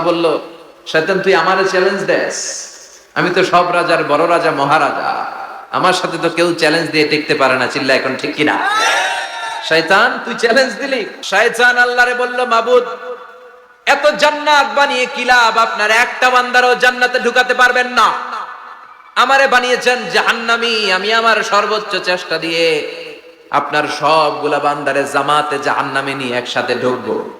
আল্লাহ বলল, শয়তান, তুই আমারে চ্যালেঞ্জ দেস। আমি তো সব রাজার বড় রাজা, মহারাজা। আমার সাথে তো কেউ চ্যালেঞ্জ দিয়ে টিকতে পারে না চিল্লা এখন ঠিক কিনা? শয়তান, তুই চ্যালেঞ্জ দিলি? শয়তান, আল্লাহরে বলল, মাবুদ, এত জান্নাত বানিয়ে কি লাভ? আপনার একটা বান্দারও জান্নাতে ঢুকাতে পারবেন না। আমারে বানিয়েছেন জাহান্নামি। আমি আমার সর্বোচ্চ চেষ্টা দিয়ে আপনার সবগুলা বান্দারে জামাতে জাহান্নামে নিয়ে একসাথে ঢুকবো।